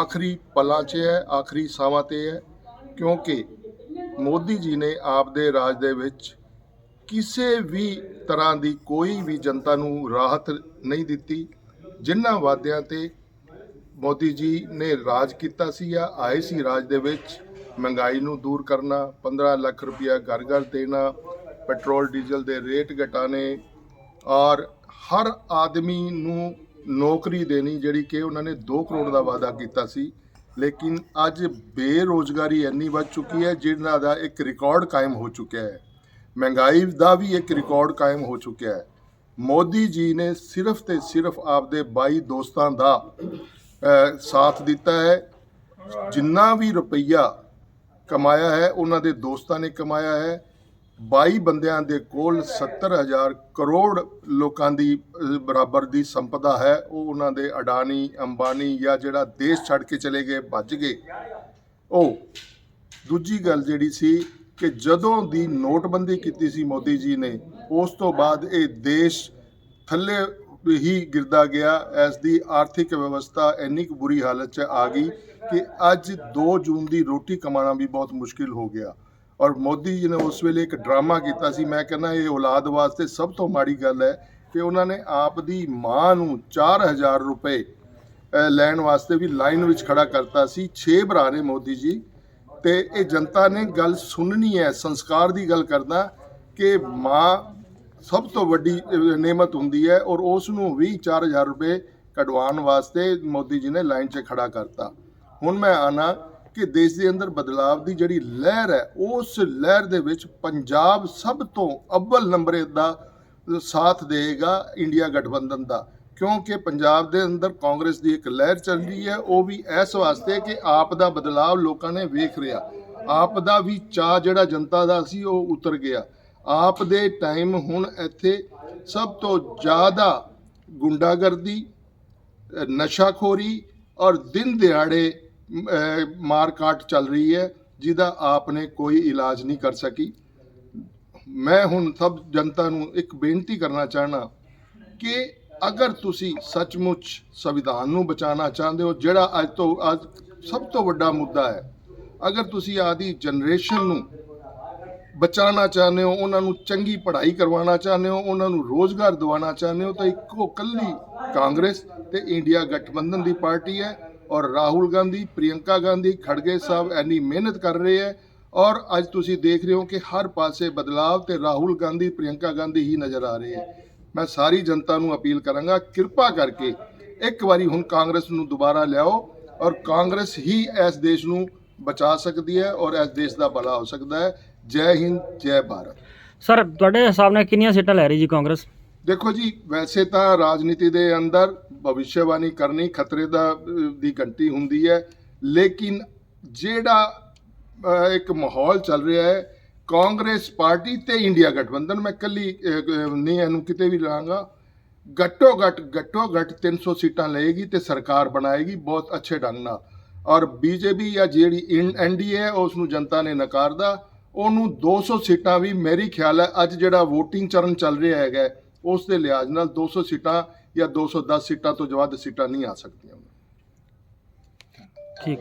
ਆਖਰੀ ਪਲਾਂ 'ਚ ਹੈ, ਆਖਰੀ ਸਾਹਾਂ ਤੇ ਹੈ, ਕਿਉਂਕਿ ਮੋਦੀ ਜੀ ਨੇ ਆਪਦੇ ਰਾਜ ਦੇ ਵਿੱਚ ਕਿਸੇ ਵੀ ਤਰ੍ਹਾਂ ਦੀ ਕੋਈ ਵੀ ਜਨਤਾ ਨੂੰ ਰਾਹਤ ਨਹੀਂ ਦਿੱਤੀ। ਜਿਨ੍ਹਾਂ ਵਾਅਦਿਆਂ ਤੇ ਮੋਦੀ ਜੀ ਨੇ ਰਾਜ ਕੀਤਾ ਸੀ ਜਾਂ ਆਏ ਸੀ ਰਾਜ ਦੇ ਵਿੱਚ, ਮਹਿੰਗਾਈ ਨੂੰ ਦੂਰ ਕਰਨਾ 15 ਲੱਖ ਰੁਪਇਆ ਘਰ ਘਰ ਦੇਣਾ, ਪੈਟਰੋਲ, ਡੀਜ਼ਲ ਦੇ ਰੇਟ ਘਟਾਣੇ ਔਰ ਹਰ ਆਦਮੀ ਨੂੰ ਨੌਕਰੀ ਦੇਣੀ ਜਿਹੜੀ ਕਿ ਉਹਨਾਂ ਨੇ 2 ਕਰੋੜ ਦਾ ਵਾਅਦਾ ਕੀਤਾ ਸੀ। ਲੇਕਿਨ ਅੱਜ ਬੇਰੋਜ਼ਗਾਰੀ ਇੰਨੀ ਵੱਧ ਚੁੱਕੀ ਹੈ ਜਿਹਨਾਂ ਦਾ ਇੱਕ ਰਿਕਾਰਡ ਕਾਇਮ ਹੋ ਚੁੱਕਿਆ ਹੈ। ਮਹਿੰਗਾਈ ਦਾ ਵੀ ਇੱਕ ਰਿਕਾਰਡ ਕਾਇਮ ਹੋ ਚੁੱਕਿਆ ਹੈ। ਮੋਦੀ ਜੀ ਨੇ ਸਿਰਫ ਤੇ ਸਿਰਫ ਆਪਦੇ 22 ਦੋਸਤਾਂ ਦਾ ਸਾਥ ਦਿੱਤਾ ਹੈ। ਜਿੰਨਾ ਵੀ ਰੁਪਈਆ ਕਮਾਇਆ ਹੈ, ਉਹਨਾਂ ਦੇ ਦੋਸਤਾਂ ਨੇ ਕਮਾਇਆ ਹੈ। 22 ਬੰਦਿਆਂ ਦੇ ਕੋਲ 70000 ਕਰੋੜ ਲੋਕਾਂ ਦੀ ਬਰਾਬਰ ਦੀ ਸੰਪਦਾ ਹੈ। ਉਹ ਉਹਨਾਂ ਦੇ ਅਡਾਨੀ, ਅੰਬਾਨੀ ਜਾਂ ਜਿਹੜਾ ਦੇਸ਼ ਛੱਡ ਕੇ ਚਲੇ ਗਏ ਭੱਜ ਗਏ। ਉਹ ਦੂਜੀ ਗੱਲ ਜਿਹੜੀ ਸੀ ਕਿ ਜਦੋਂ ਦੀ ਨੋਟਬੰਦੀ ਕੀਤੀ ਸੀ ਮੋਦੀ ਜੀ ਨੇ, ਉਸ ਤੋਂ ਬਾਅਦ ਇਹ ਦੇਸ਼ ਥੱਲੇ ਹੀ ਗਿਰਦਾ ਗਿਆ। ਇਸ ਦੀ ਆਰਥਿਕ ਵਿਵਸਥਾ ਇੰਨੀ ਕੁ ਬੁਰੀ ਹਾਲਤ 'ਚ ਆ ਗਈ ਕਿ ਅੱਜ 2 ਜੂਨ ਦੀ ਰੋਟੀ ਕਮਾਉਣਾ ਵੀ ਬਹੁਤ ਮੁਸ਼ਕਿਲ ਹੋ ਗਿਆ। ਔਰ ਮੋਦੀ ਜੀ ਨੇ ਉਸ ਵੇਲੇ ਇੱਕ ਡਰਾਮਾ ਕੀਤਾ ਸੀ। ਮੈਂ ਕਹਿੰਦਾ ਇਹ ਔਲਾਦ ਵਾਸਤੇ ਸਭ ਤੋਂ ਮਾੜੀ ਗੱਲ ਹੈ ਕਿ ਉਹਨਾਂ ਨੇ ਆਪ ਦੀ ਮਾਂ ਨੂੰ 4000 ਰੁਪਏ ਲੈਣ ਵਾਸਤੇ ਵੀ ਲਾਈਨ ਵਿੱਚ ਖੜਾ ਕਰਤਾ ਸੀ। 6 ਭਰਾ ਨੇ ਮੋਦੀ ਜੀ ਤੇ ਇਹ ਜਨਤਾ ਨੇ ਗੱਲ ਸੁਣਨੀ ਹੈ ਸੰਸਕਾਰ ਦੀ ਗੱਲ ਕਰਦਾ ਕਿ ਮਾਂ ਸਭ ਤੋਂ ਵੱਡੀ ਅ, ਨੇਮਤ ਹੁੰਦੀ ਹੈ ਔਰ ਉਸ ਨੂੰ ਵੀ 4000 ਰੁਪਏ ਕਢਵਾਉਣ ਵਾਸਤੇ ਮੋਦੀ ਜੀ ਨੇ ਲਾਈਨ 'ਚ ਖੜਾ ਕਰਤਾ। ਹੁਣ ਮੈਂ ਆਣਾ ਕਿ ਦੇਸ਼ ਦੇ ਅੰਦਰ ਬਦਲਾਵ ਦੀ ਜਿਹੜੀ ਲਹਿਰ ਹੈ, ਉਸ ਲਹਿਰ ਦੇ ਵਿੱਚ ਪੰਜਾਬ ਸਭ ਤੋਂ ਅੱਵਲ ਨੰਬਰੇ ਦਾ ਸਾਥ ਦੇਗਾ ਇੰਡੀਆ ਗਠਬੰਧਨ ਦਾ। ਕਿਉਂਕਿ ਪੰਜਾਬ ਦੇ ਅੰਦਰ ਕਾਂਗਰਸ ਦੀ ਇੱਕ ਲਹਿਰ ਚੱਲ ਰਹੀ ਹੈ, ਉਹ ਵੀ ਇਸ ਵਾਸਤੇ ਕਿ ਆਪ ਦਾ ਬਦਲਾਵ ਲੋਕਾਂ ਨੇ ਵੇਖ ਰਿਹਾ। ਆਪ ਦਾ ਵੀ ਚਾਹ ਜਿਹੜਾ ਜਨਤਾ ਦਾ ਸੀ, ਉਹ ਉਤਰ ਗਿਆ। ਆਪ ਦੇ ਟਾਈਮ ਹੁਣ ਇੱਥੇ ਸਭ ਤੋਂ ਜ਼ਿਆਦਾ ਗੁੰਡਾਗਰਦੀ ਨਸ਼ਾਖੋਰੀ ਔਰ ਦਿਨ ਦਿਹਾੜੇ ਅ, ਮਾਰ ਕਾਟ ਚੱਲ ਰਹੀ ਹੈ ਜਿਹਦਾ ਆਪ ਨੇ ਕੋਈ ਇਲਾਜ ਨਹੀਂ ਕਰ ਸਕੀ। ਮੈਂ ਹੁਣ ਸਭ ਜਨਤਾ ਨੂੰ ਇੱਕ ਬੇਨਤੀ ਕਰਨਾ ਚਾਹਨਾ ਕਿ ਅਗਰ ਤੁਸੀਂ ਸੱਚਮੁੱਚ ਸੰਵਿਧਾਨ ਨੂੰ ਬਚਾਉਣਾ ਚਾਹੁੰਦੇ ਹੋ ਜਿਹੜਾ ਅੱਜ ਤੋਂ ਅੱਜ ਸਭ ਤੋਂ ਵੱਡਾ ਮੁੱਦਾ ਹੈ ਅਗਰ ਤੁਸੀਂ ਆਦੀ ਜਨਰੇਸ਼ਨ ਨੂੰ ਬਚਾਉਣਾ ਚਾਹੁੰਦੇ ਹੋ ਉਹਨਾਂ ਨੂੰ ਚੰਗੀ ਪੜ੍ਹਾਈ ਕਰਵਾਉਣਾ ਚਾਹੁੰਦੇ ਹੋ ਉਹਨਾਂ ਨੂੰ ਰੋਜ਼ਗਾਰ ਦਿਵਾਉਣਾ ਚਾਹੁੰਦੇ ਹੋ ਤਾਂ ਇੱਕੋ ਕੱਲੀ ਕਾਂਗਰਸ ਤੇ ਇੰਡੀਆ ਗਠਬੰਧਨ ਦੀ ਪਾਰਟੀ ਹੈ। ਔਰ ਰਾਹੁਲ ਗਾਂਧੀ, ਪ੍ਰਿਯੰਕਾ ਗਾਂਧੀ, ਖੜਗੇ ਸਾਹਿਬ ਐਨੀ ਮਿਹਨਤ ਕਰ ਰਹੇ ਹੈ ਔਰ ਅੱਜ ਤੁਸੀਂ ਦੇਖ ਰਹੇ ਹੋ ਕਿ ਹਰ ਪਾਸੇ ਬਦਲਾਵ ਤੇ ਰਾਹੁਲ ਗਾਂਧੀ, ਪ੍ਰਿਯੰਕਾ ਗਾਂਧੀ ਹੀ ਨਜ਼ਰ ਆ ਰਹੇ ਹੈ। ਮੈਂ ਸਾਰੀ ਜਨਤਾ ਨੂੰ ਅਪੀਲ ਕਰਾਂਗਾ, ਕਿਰਪਾ ਕਰਕੇ ਇੱਕ ਵਾਰੀ ਹੁਣ ਕਾਂਗਰਸ ਨੂੰ ਦੁਬਾਰਾ ਲਿਆਓ ਔਰ ਕਾਂਗਰਸ ਹੀ ਇਸ ਦੇਸ਼ ਨੂੰ ਬਚਾ ਸਕਦੀ ਹੈ ਔਰ ਇਸ ਦੇਸ਼ ਦਾ ਭਲਾ ਹੋ ਸਕਦਾ ਹੈ। ਜੈ ਹਿੰਦ, ਜੈ ਭਾਰਤ। ਸਰ, ਤੁਹਾਡੇ ਹਿਸਾਬ ਨਾਲ ਕਿੰਨੀਆਂ ਸੀਟਾਂ ਲੈ ਰਹੀ ਜੀ ਕਾਂਗਰਸ? ਦੇਖੋ ਜੀ, ਵੈਸੇ ਤਾਂ ਰਾਜਨੀਤੀ ਦੇ ਅੰਦਰ ਭਵਿੱਖਬਾਣੀ ਕਰਨੀ ਖਤਰੇ ਦਾ ਦੀ ਘੰਟੀ ਹੁੰਦੀ ਹੈ, ਲੇਕਿਨ ਜਿਹੜਾ ਇੱਕ ਮਾਹੌਲ ਚੱਲ ਰਿਹਾ ਹੈ, ਕਾਂਗਰਸ ਪਾਰਟੀ ਤੇ ਇੰਡੀਆ ਗਠਬੰਧਨ, ਮੈਂ ਕੱਲੀ ਨਹੀਂ, ਇਹਨੂੰ ਕਿਤੇ ਵੀ ਲਾਂਗਾ, ਘੱਟੋ ਘੱਟ ਘੱਟੋ ਘੱਟ 300 ਸੀਟਾਂ ਲਏਗੀ ਤੇ ਸਰਕਾਰ ਬਣਾਏਗੀ ਬਹੁਤ ਅੱਛੇ ਢੰਗ ਨਾਲ। ਔਰ ਬੀਜੇਪੀ ਜਾਂ ਜਿਹੜੀ ਐਨਡੀਏ ਹੈ, ਉਸ ਨੂੰ ਜਨਤਾ ਨੇ ਨਕਾਰਦਾ, ਉਹਨੂੰ 200 ਸੀਟਾਂ ਵੀ ਮੇਰੀ ਖਿਆਲ ਹੈ ਅੱਜ ਜਿਹੜਾ VOTING ਚਰਨ ਚੱਲ ਰਿਹਾ ਹੈਗਾ ਉਸ ਦੇ ਲਿਹਾਜ਼ ਨਾਲ 200 ਸੀਟਾਂ ਜਾਂ 210 ਸੀਟਾਂ ਤੋਂ ਵੱਧ ਸੀਟਾਂ ਨਹੀਂ ਆ ਸਕਦੀਆਂ। ਠੀਕ।